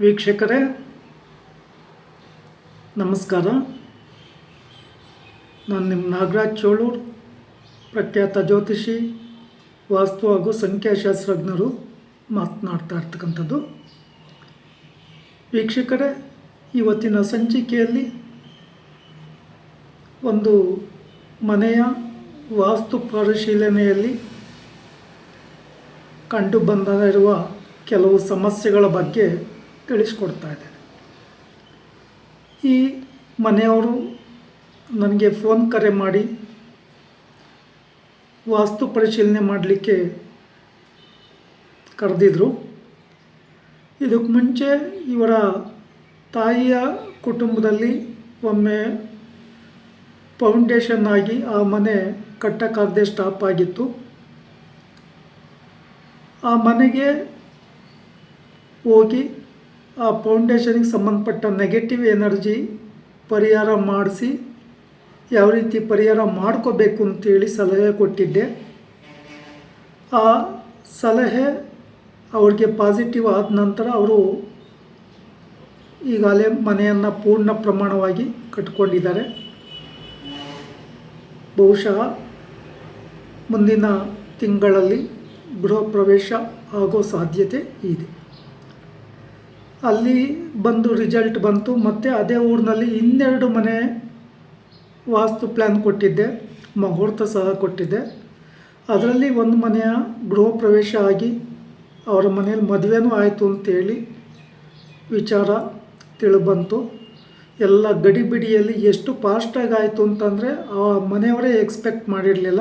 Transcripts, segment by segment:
ವೀಕ್ಷಕರೇ, ನಮಸ್ಕಾರ. ನಾನು ನಿಮ್ಮ ನಾಗರಾಜ್ ಚೋಳೂರು, ಪ್ರಖ್ಯಾತ ಜ್ಯೋತಿಷಿ, ವಾಸ್ತು ಹಾಗೂ ಸಂಖ್ಯಾಶಾಸ್ತ್ರಜ್ಞರು ಮಾತನಾಡ್ತಾ ಇರ್ತಕ್ಕಂಥದ್ದು. ವೀಕ್ಷಕರೇ, ಇವತ್ತಿನ ಸಂಚಿಕೆಯಲ್ಲಿ ಒಂದು ಮನೆಯ ವಾಸ್ತು ಪರಿಶೀಲನೆಯಲ್ಲಿ ಕಂಡು ಬಂದಿರುವ ಕೆಲವು ಸಮಸ್ಯೆಗಳ ಬಗ್ಗೆ ತಿಳಿಸ್ಕೊಡ್ತಾ ಇದ್ದೇನೆ ಈ ಮನೆಯವರು ನನಗೆ ಫೋನ್ ಕರೆ ಮಾಡಿ ವಾಸ್ತು ಪರಿಶೀಲನೆ ಮಾಡಲಿಕ್ಕೆ ಕರೆದಿದ್ರು. ಇದಕ್ಕೆ ಮುಂಚೆ ಇವರ ತಾಯಿಯ ಕುಟುಂಬದಲ್ಲಿ ಒಮ್ಮೆ ಫೌಂಡೇಶನ್ ಆಗಿ ಆ ಮನೆ ಕಟ್ಟಕ್ಕಾಗದೆ ಸ್ಟಾಪ್ ಆಗಿತ್ತು. ಆ ಮನೆಗೆ ಹೋಗಿ ಆ ಫೌಂಡೇಶನಿಗೆ ಸಂಬಂಧಪಟ್ಟ ನೆಗೆಟಿವ್ ಎನರ್ಜಿ ಪರಿಹಾರ ಮಾಡಿಸಿ ಯಾವ ರೀತಿ ಪರಿಹಾರ ಮಾಡ್ಕೋಬೇಕು ಅಂತೇಳಿ ಸಲಹೆ ಕೊಟ್ಟಿದ್ದೆ. ಆ ಸಲಹೆ ಅವ್ರಿಗೆ ಪಾಸಿಟಿವ್ ಆದ ನಂತರ ಅವರು ಈಗಾಗಲೇ ಮನೆಯನ್ನು ಪೂರ್ಣ ಪ್ರಮಾಣವಾಗಿ ಕಟ್ಕೊಂಡಿದ್ದಾರೆ. ಬಹುಶಃ ಮುಂದಿನ ತಿಂಗಳಲ್ಲಿ ಗೃಹ ಪ್ರವೇಶ ಆಗೋ ಸಾಧ್ಯತೆ ಇದೆ. ಅಲ್ಲಿ ಬಂದು ರಿಸಲ್ಟ್ ಬಂತು. ಮತ್ತು ಅದೇ ಊರಿನಲ್ಲಿ ಇನ್ನೆರಡು ಮನೆ ವಾಸ್ತು ಪ್ಲ್ಯಾನ್ ಕೊಟ್ಟಿದ್ದೆ. ಮುಹೂರ್ತ ಸಹ ಕೊಟ್ಟಿದ್ದೆ. ಅದರಲ್ಲಿ ಒಂದು ಮನೆಯ ಗೃಹ ಪ್ರವೇಶ ಆಗಿ ಅವರ ಮನೆಯಲ್ಲಿ ಮದುವೆನೂ ಆಯಿತು ಅಂತೇಳಿ ವಿಚಾರ ತಿಳಿಬಂತು. ಎಲ್ಲ ಗಡಿಬಿಡಿಯಲ್ಲಿ ಎಷ್ಟು ಫಾಸ್ಟಾಗಿ ಆಯಿತು ಅಂತಂದರೆ ಆ ಮನೆಯವರೇ ಎಕ್ಸ್ಪೆಕ್ಟ್ ಮಾಡಿರಲಿಲ್ಲ.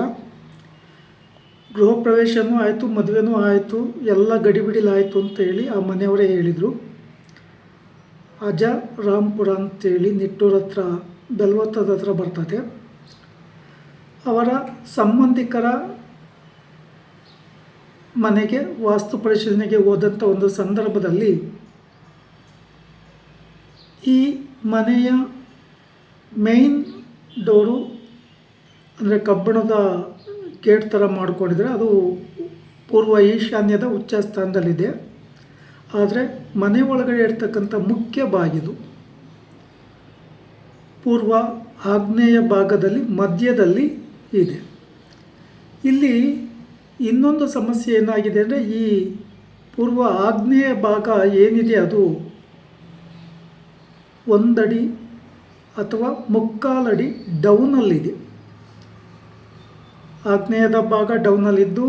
ಗೃಹ ಪ್ರವೇಶನೂ ಆಯಿತು, ಮದುವೆನೂ ಆಯಿತು, ಎಲ್ಲ ಗಡಿಬಿಡಿಲಾಯಿತು ಅಂತೇಳಿ ಆ ಮನೆಯವರೇ ಹೇಳಿದರು. ಅಜ ರಾಮ್ಪುರ ಅಂತೇಳಿ ನಿಟ್ಟೂರ ಹತ್ರ, ಬೆಲ್ವತ್ತದ ಹತ್ರ ಬರ್ತದೆ. ಅವರ ಸಂಬಂಧಿಕರ ಮನೆಗೆ, ವಾಸ್ತು ಪರಿಶೀಲನೆಗೆ ಹೋದಂಥ ಒಂದು ಸಂದರ್ಭದಲ್ಲಿ ಈ ಮನೆಯ ಮೇಯ್ನ್ ಡೋರು ಅಂದರೆ ಕಬ್ಬಿಣದ ಗೇಟ್ ಥರ ಮಾಡಿಕೊಂಡಿದ್ರೆ ಅದು ಪೂರ್ವ ಈಶಾನ್ಯದ ಉಚ್ಚ ಸ್ಥಾನದಲ್ಲಿದೆ ಆದರೆ ಮನೆ ಒಳಗಡೆ ಇರ್ತಕ್ಕಂಥ ಮುಖ್ಯ ಬಾಗಿಲು. ಪೂರ್ವ ಆಗ್ನೇಯ ಭಾಗದಲ್ಲಿ ಮಧ್ಯದಲ್ಲಿ ಇದೆ. ಇಲ್ಲಿ ಇನ್ನೊಂದು ಸಮಸ್ಯೆ ಏನಾಗಿದೆ ಅಂದರೆ ಈ ಪೂರ್ವ ಆಗ್ನೇಯ ಭಾಗ ಏನಿದೆ ಅದು ಒಂದಡಿ ಅಥವಾ ಮುಕ್ಕಾಲಡಿ ಡೌನಲ್ಲಿದೆ. ಆಗ್ನೇಯದ ಭಾಗ ಡೌನಲ್ಲಿದ್ದು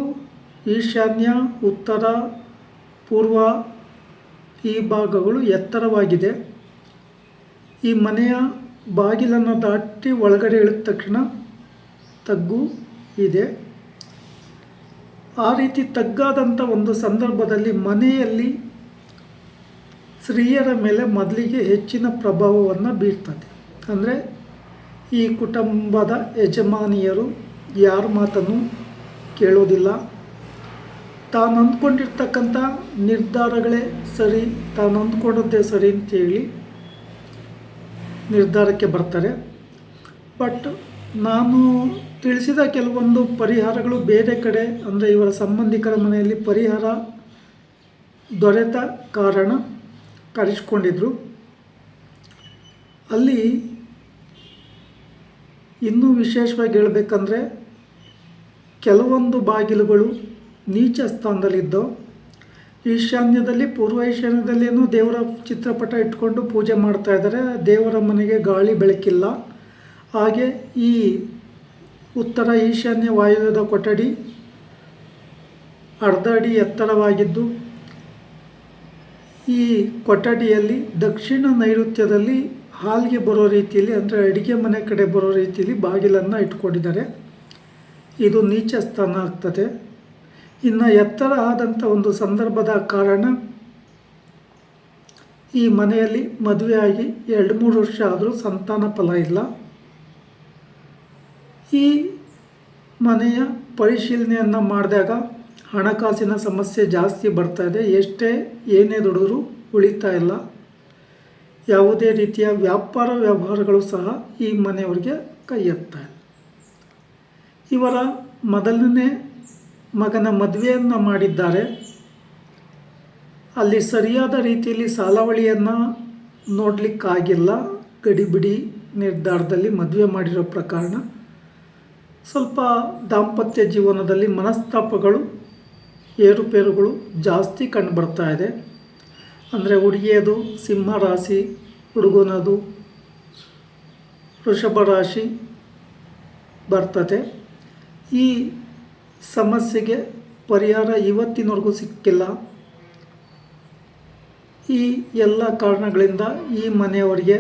ಈಶಾನ್ಯ, ಉತ್ತರ, ಪೂರ್ವ ಈ ಭಾಗಗಳು ಎತ್ತರವಾಗಿದೆ. ಈ ಮನೆಯ ಬಾಗಿಲನ್ನು ದಾಟಿ ಒಳಗಡೆ ಇಳಿದ ತಕ್ಷಣ ತಗ್ಗು ಇದೆ. ಆ ರೀತಿ ತಗ್ಗಾದಂಥ ಒಂದು ಸಂದರ್ಭದಲ್ಲಿ ಮನೆಯಲ್ಲಿ ಸ್ತ್ರೀಯರ ಮೇಲೆ ಮೊದಲಿಗೆ ಹೆಚ್ಚಿನ ಪ್ರಭಾವವನ್ನು ಬೀರ್ತದೆ. ಅಂದರೆ ಈ ಕುಟುಂಬದ ಯಜಮಾನಿಯರು ಯಾರ ಮಾತನ್ನು ಕೇಳೋದಿಲ್ಲ. ತಾನು ಅಂದ್ಕೊಂಡಿರ್ತಕ್ಕಂಥ ನಿರ್ಧಾರಗಳೇ ಸರಿ, ತಾನು ಅಂದ್ಕೊಂಡದ್ದೇ ಸರಿ ಅಂತೇಳಿ ನಿರ್ಧಾರಕ್ಕೆ ಬರ್ತಾರೆ. ಬಟ್ ನಾನು ತಿಳಿಸಿದ ಕೆಲವೊಂದು ಪರಿಹಾರಗಳು ಬೇರೆ ಕಡೆ, ಅಂದರೆ ಇವರ ಸಂಬಂಧಿಕರ ಮನೆಯಲ್ಲಿ ಪರಿಹಾರ ದೊರೆತ ಕಾರಣ ಕರೆಸ್ಕೊಂಡಿದ್ರು. ಅಲ್ಲಿ ಇನ್ನೂ ವಿಶೇಷವಾಗಿ ಹೇಳಬೇಕಂದ್ರೆ ಕೆಲವೊಂದು ಬಾಗಿಲುಗಳು ನೀಚ ಸ್ಥಾನದಲ್ಲಿದ್ದು, ಈಶಾನ್ಯದಲ್ಲಿ, ಪೂರ್ವ ಈಶಾನ್ಯದಲ್ಲೇನೋ ದೇವರ ಚಿತ್ರಪಟ ಇಟ್ಕೊಂಡು ಪೂಜೆ ಮಾಡ್ತಾ ಇದ್ದಾರೆ. ದೇವರ ಮನೆಗೆ ಗಾಳಿ ಬೆಳಕಿಲ್ಲ. ಹಾಗೆ ಈ ಉತ್ತರ ಈಶಾನ್ಯ ವಾಯುವ್ಯದ ಕೊಠಡಿ ಅರ್ಧ ಅಡಿ ಎತ್ತರವಾಗಿದ್ದು, ಈ ಕೊಠಡಿಯಲ್ಲಿ ದಕ್ಷಿಣ ನೈಋತ್ಯದಲ್ಲಿ ಹಾಲ್ಗೆ ಬರೋ ರೀತಿಯಲ್ಲಿ, ಅಂದರೆ ಅಡುಗೆ ಮನೆ ಕಡೆ ಬರೋ ರೀತಿಯಲ್ಲಿ ಬಾಗಿಲನ್ನು ಇಟ್ಕೊಂಡಿದ್ದಾರೆ. ಇದು ನೀಚ ಸ್ಥಾನ ಆಗ್ತದೆ. ಇನ್ನು ಎತ್ತರ ಆದಂಥ ಒಂದು ಸಂದರ್ಭದ ಕಾರಣ ಈ ಮನೆಯಲ್ಲಿ ಮದುವೆಯಾಗಿ ಎರಡು ಮೂರು ವರ್ಷ ಆದರೂ ಸಂತಾನ ಫಲ ಇಲ್ಲ. ಈ ಮನೆಯ ಪರಿಶೀಲನೆಯನ್ನು ಮಾಡಿದಾಗ ಹಣಕಾಸಿನ ಸಮಸ್ಯೆ ಜಾಸ್ತಿ ಬರ್ತಾ ಇದೆ. ಎಷ್ಟೇ ಏನೇ ದುಡಿದ್ರೂ ಉಳಿತಾ ಇಲ್ಲ. ಯಾವುದೇ ರೀತಿಯ ವ್ಯಾಪಾರ ವ್ಯವಹಾರಗಳು ಸಹ ಈ ಮನೆಯವರಿಗೆ ಕೈ ಎತ್ತಾ ಇವರ ಮೊದಲನೇ ಮಗನ ಮದುವೆಯನ್ನು ಮಾಡಿದ್ದಾರೆ. ಅಲ್ಲಿ ಸರಿಯಾದ ರೀತಿಯಲ್ಲಿ ಸಾಲಾವಳಿಯನ್ನು ನೋಡಲಿಕ್ಕಾಗಿಲ್ಲ. ಗಡಿಬಿಡಿ ನಿರ್ಧಾರದಲ್ಲಿ ಮದುವೆ ಮಾಡಿರೋ ಪ್ರಕರಣ. ಸ್ವಲ್ಪ ದಾಂಪತ್ಯ ಜೀವನದಲ್ಲಿ ಮನಸ್ತಾಪಗಳು, ಏರುಪೇರುಗಳು ಜಾಸ್ತಿ ಕಂಡುಬರ್ತಾ ಇದೆ. ಅಂದರೆ ಹುಡುಗಿಯದು ಸಿಂಹ ರಾಶಿ, ಹುಡುಗನದು ವೃಷಭ ರಾಶಿ ಬರ್ತದೆ. ಈ ಸಮಸ್ಯೆಗೆ ಪರಿಹಾರ ಇವತ್ತಿನವರೆಗೂ ಸಿಕ್ಕಿಲ್ಲ. ಈ ಎಲ್ಲ ಕಾರಣಗಳಿಂದ ಈ ಮನೆಯವರಿಗೆ,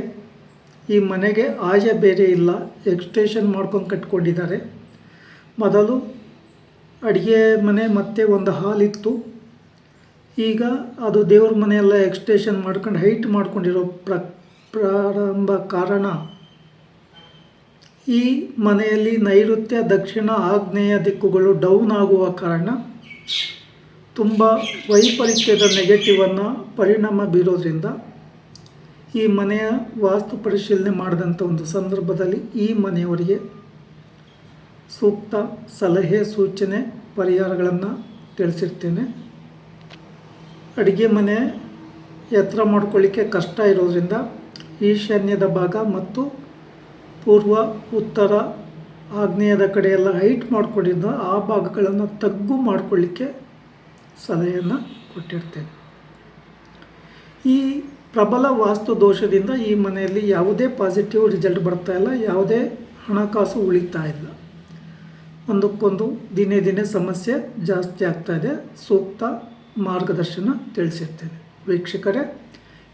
ಈ ಮನೆಗೆ ಆಯ ಬೇರೆ ಇಲ್ಲ, ಎಕ್ಸ್ಟೇಷನ್ ಮಾಡ್ಕೊಂಡು ಕಟ್ಕೊಂಡಿದ್ದಾರೆ. ಮೊದಲು ಅಡುಗೆ ಮನೆ ಮತ್ತೆ ಒಂದು ಹಾಲಿತ್ತು ಈಗ ಅದು ದೇವ್ರ ಮನೆಯೆಲ್ಲ ಎಕ್ಸ್ಟೇಷನ್ ಮಾಡ್ಕೊಂಡು ಹೈಟ್ ಮಾಡ್ಕೊಂಡಿರೋ ಪ್ರ, ಪ್ರಾರಂಭ ಕಾರಣ ಈ ಮನೆಯಲ್ಲಿ ನೈಋತ್ಯ, ದಕ್ಷಿಣ ಆಗ್ನೇಯ ದಿಕ್ಕುಗಳು ಡೌನ್ ಆಗುವ ಕಾರಣ ತುಂಬ ವೈಪರೀತ್ಯದ ನೆಗೆಟಿವನ್ನು ಪರಿಣಾಮ ಬೀರೋದ್ರಿಂದ ಈ ಮನೆಯ ವಾಸ್ತು ಪರಿಶೀಲನೆ ಮಾಡಿದಂಥ ಒಂದು ಸಂದರ್ಭದಲ್ಲಿ ಈ ಮನೆಯವರಿಗೆ ಸೂಕ್ತ ಸಲಹೆ, ಸೂಚನೆ, ಪರಿಹಾರಗಳನ್ನು ತಿಳಿಸಿರ್ತೇನೆ. ಅಡುಗೆ ಮನೆ ಎತ್ತರ ಮಾಡ್ಕೊಳ್ಳಿಕ್ಕೆ ಕಷ್ಟ ಇರೋದ್ರಿಂದ ಈಶಾನ್ಯದ ಭಾಗ ಮತ್ತು ಪೂರ್ವ, ಉತ್ತರ ಆಗ್ನೇಯದ ಕಡೆ ಹೈಟ್ ಮಾಡಿಕೊಂಡಿದ್ದ ಆ ಭಾಗಗಳನ್ನು ತಗ್ಗು ಮಾಡಿಕೊಳ್ಳಿಕ್ಕೆ ಸಲಹೆಯನ್ನು ಕೊಟ್ಟಿರ್ತೇನೆ. ಈ ಪ್ರಬಲ ವಾಸ್ತು ದೋಷದಿಂದ ಈ ಮನೆಯಲ್ಲಿ ಯಾವುದೇ ಪಾಸಿಟಿವ್ ರಿಸಲ್ಟ್ ಬರ್ತಾ ಇಲ್ಲ, ಯಾವುದೇ ಹಣಕಾಸು ಉಳಿತಾ ಇಲ್ಲ. ಒಂದಕ್ಕೊಂದು ದಿನೇ ದಿನೇ ಸಮಸ್ಯೆ ಜಾಸ್ತಿ ಆಗ್ತಾ ಇದೆ. ಸೂಕ್ತ ಮಾರ್ಗದರ್ಶನ ತಿಳಿಸಿರ್ತೇನೆ. ವೀಕ್ಷಕರೇ